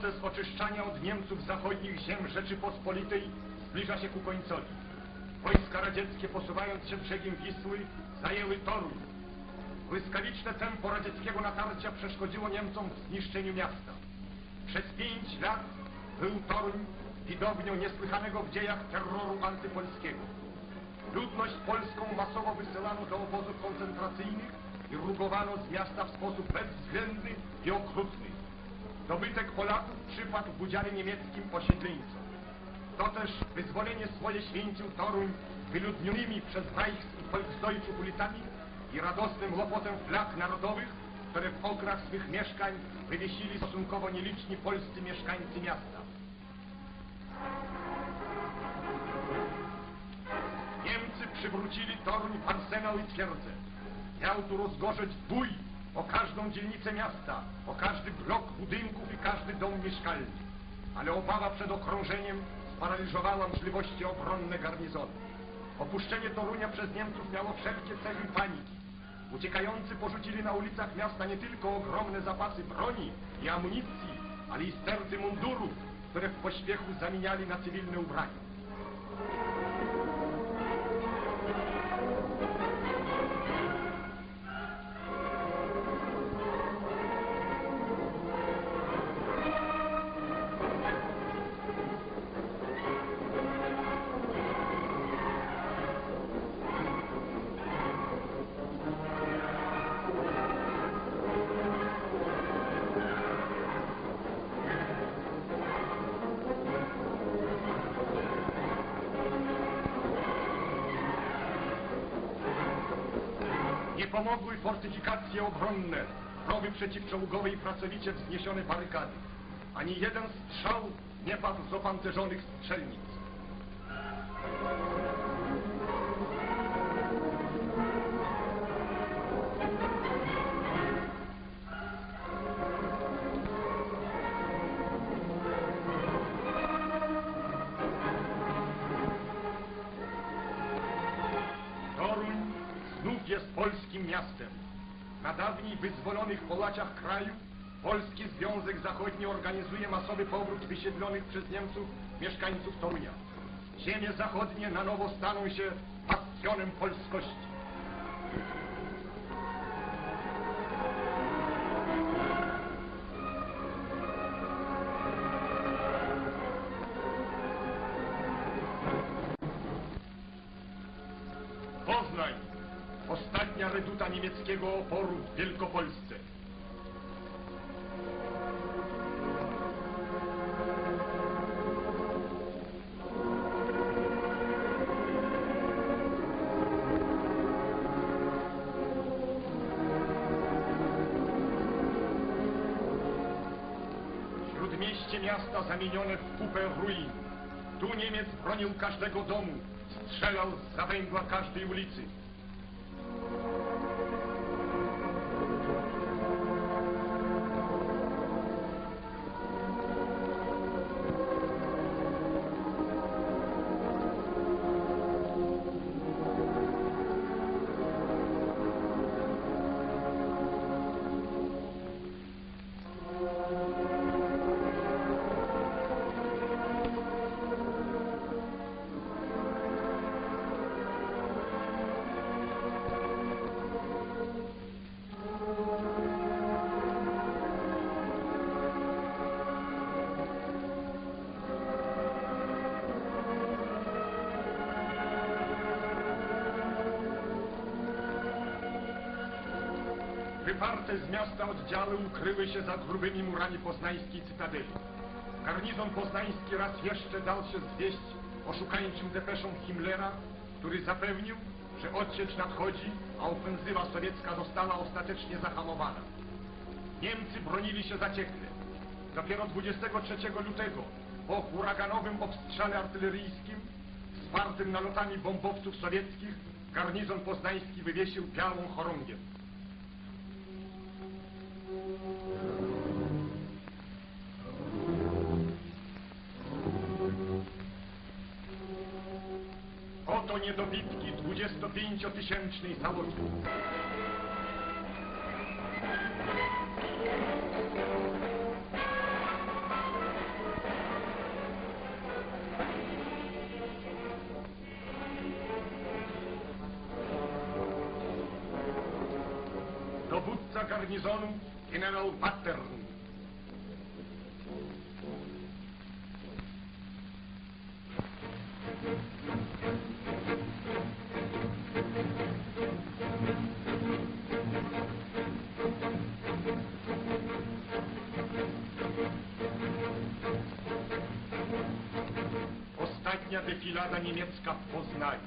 Proces oczyszczania od Niemców zachodnich ziem Rzeczypospolitej zbliża się ku końcowi. Wojska radzieckie posuwając się brzegiem Wisły zajęły Toruń. Błyskawiczne tempo radzieckiego natarcia przeszkodziło Niemcom w zniszczeniu miasta. Przez pięć lat był Toruń widownią niesłychanego w dziejach terroru antypolskiego. Ludność polską masowo wysyłano do obozów koncentracyjnych i rugowano z miasta w sposób bezwzględny i okrutny. Dobytek Polaków przypadł w udziale niemieckim osiedleńcom. To też wyzwolenie swoje święcił Toruń wyludnionymi przez Reichs i ulicami i radosnym łopotem flag narodowych, które w okrach swych mieszkań wywiesili stosunkowo nieliczni polscy mieszkańcy miasta. Niemcy przywrócili Toruń w arsenał i twierdzę. Miał tu rozgorzeć bój o każdą dzielnicę miasta, o każdy blok budynków i każdy dom mieszkalny. Ale obawa przed okrążeniem sparaliżowała możliwości obronne garnizonu. Opuszczenie Torunia przez Niemców miało wszelkie cechy paniki. Uciekający porzucili na ulicach miasta nie tylko ogromne zapasy broni i amunicji, ale i sterty mundurów, które w pośpiechu zamieniali na cywilne ubrania. Nie pomogły fortyfikacje obronne, rowy przeciwczołgowe i pracowicie wzniesione barykady. Ani jeden strzał nie padł z opancerzonych strzelnic. Miastem. Na dawniej wyzwolonych Polaciach kraju Polski Związek Zachodni organizuje masowy powrót wysiedlonych przez Niemców mieszkańców Torunia. Ziemie zachodnie na nowo staną się bastionem polskości. Poznań, ostatnia reduta niemieckiego oporu w Wielkopolsce. Śródmieście miasta zamienione w kupę ruin. Tu Niemiec bronił każdego domu, strzelał z zawęgła każdej ulicy. Wyparte z miasta oddziały ukryły się za grubymi murami poznańskiej cytadeli. Garnizon poznański raz jeszcze dał się zwieść oszukańczym depeszom Himmlera, który zapewnił, że odsiecz nadchodzi, a ofensywa sowiecka została ostatecznie zahamowana. Niemcy bronili się zaciekle. Dopiero 23 lutego, po huraganowym obstrzale artyleryjskim, wspartym nalotami bombowców sowieckich, garnizon poznański wywiesił białą chorągiew. Oto niedobitki 25-tysięcznej załogi. Dowódca garnizonu generał Pattern. Ostatnia defilada niemiecka w Poznaniu.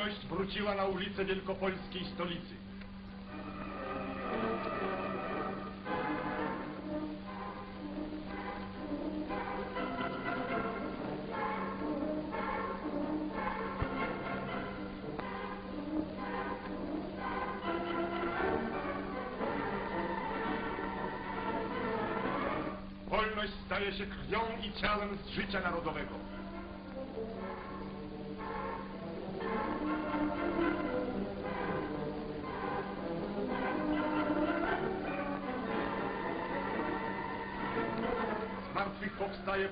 Wolność wróciła na ulice wielkopolskiej stolicy. Wolność staje się krwią i ciałem z życia narodowego.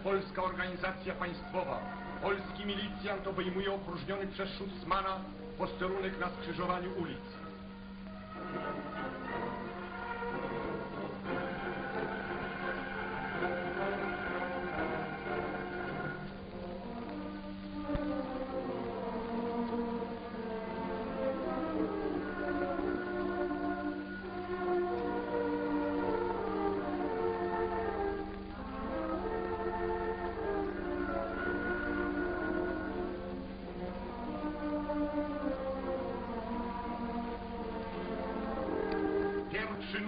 Polska Organizacja Państwowa. Polski milicjant obejmuje opróżniony przez Schutzmana posterunek na skrzyżowaniu ulic.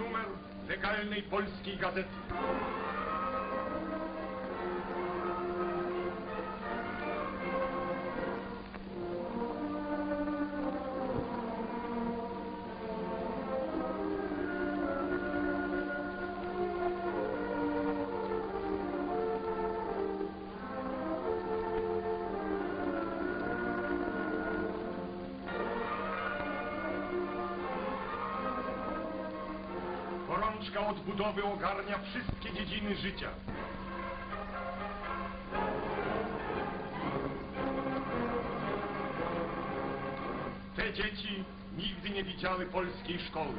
Numer legalnej polskiej gazety. Gorączka odbudowy ogarnia wszystkie dziedziny życia. Te dzieci nigdy nie widziały polskiej szkoły.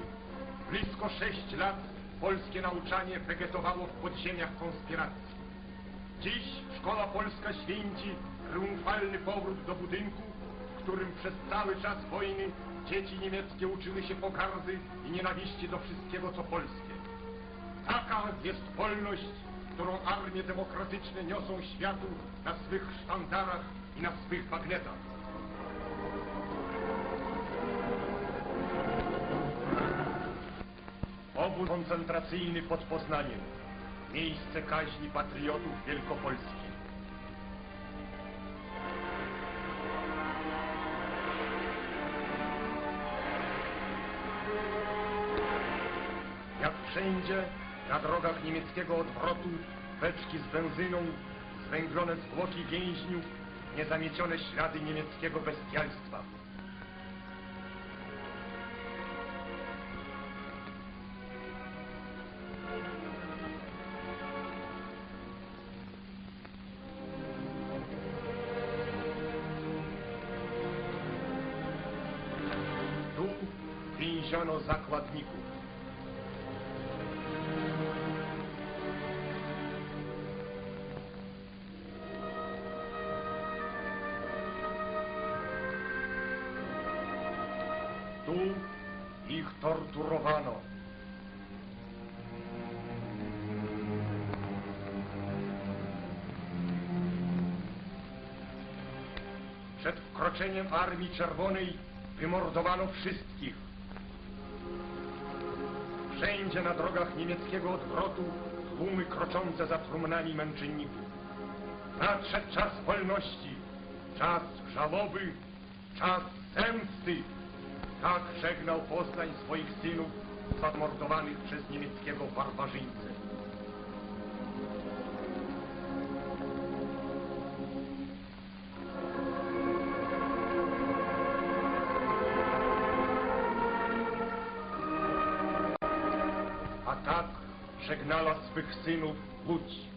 Blisko sześć lat polskie nauczanie wegetowało w podziemiach konspiracji. Dziś szkoła polska święci triumfalny powrót do budynku, w którym przez cały czas wojny dzieci niemieckie uczyły się pogardy i nienawiści do wszystkiego, co polskie. Taka jest wolność, którą armie demokratyczne niosą światu na swych sztandarach i na swych bagnetach. Obóz koncentracyjny pod Poznaniem. Miejsce kaźni patriotów wielkopolskich. Jak wszędzie, na drogach niemieckiego odwrotu, beczki z benzyną, zwęglone zwłoki więźniów, niezamiecione ślady niemieckiego bestialstwa. Tu więziono zakładników. Torturowano. Przed wkroczeniem Armii Czerwonej wymordowano wszystkich. Wszędzie na drogach niemieckiego odwrotu tłumy kroczące za trumnami męczenników. Nadszedł czas wolności, czas żałoby, czas zemsty. Tak żegnał Poznań swoich synów zamordowanych przez niemieckiego barbarzyńcę. przegnała swych synów Łódź.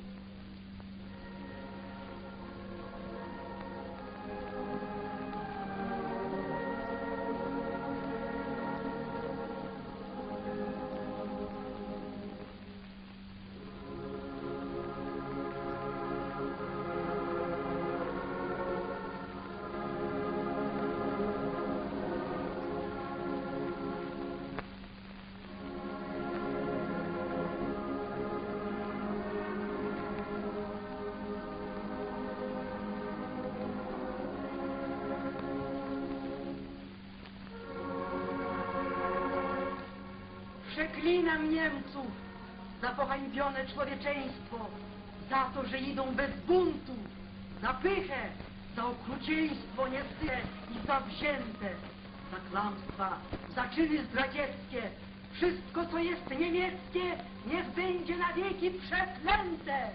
Przeklinam Niemców za pohańbione człowieczeństwo, za to, że idą bez buntu, za pychę, za okrucieństwo niestyre i zawzięte, za kłamstwa, za czyny zdradzieckie. Wszystko, co jest niemieckie, niech będzie na wieki przeklęte!